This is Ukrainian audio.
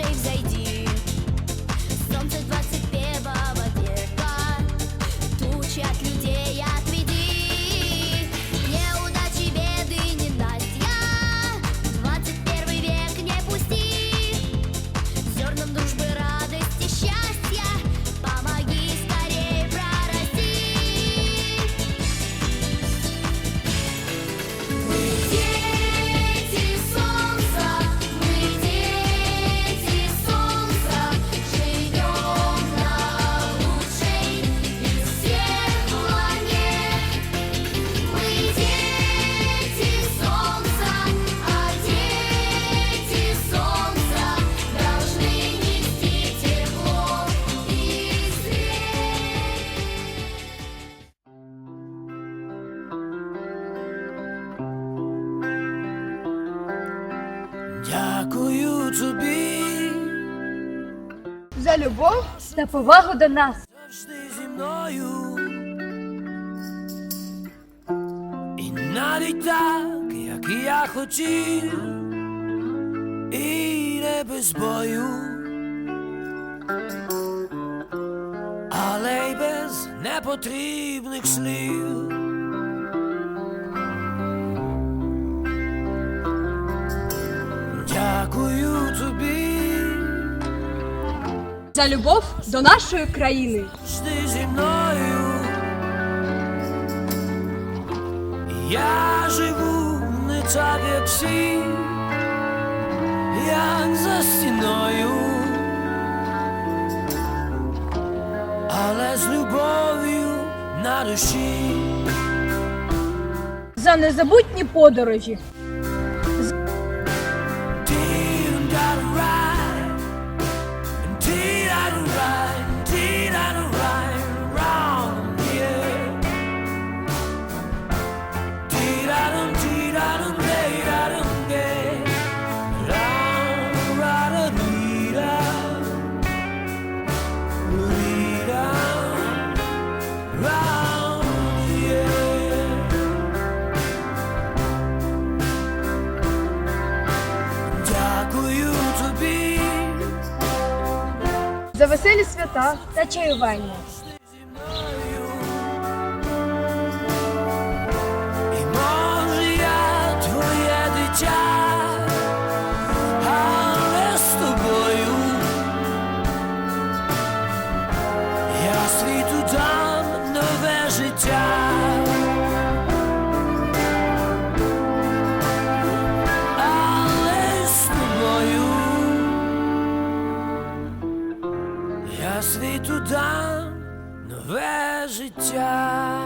Zawsze i wzejdzie Дякую тобі, За любов та повагу до нас. завжди зі мною. І навіть так, як і я хотів, і не без бою, але й без непотрібних слів. За любов до нашої країни. Завжди зі мною. Я живу не так, як всі, як за стіною, але з любов'ю на душі. За незабутні подорожі. За веселі свята та чаювання. Дам нове життя.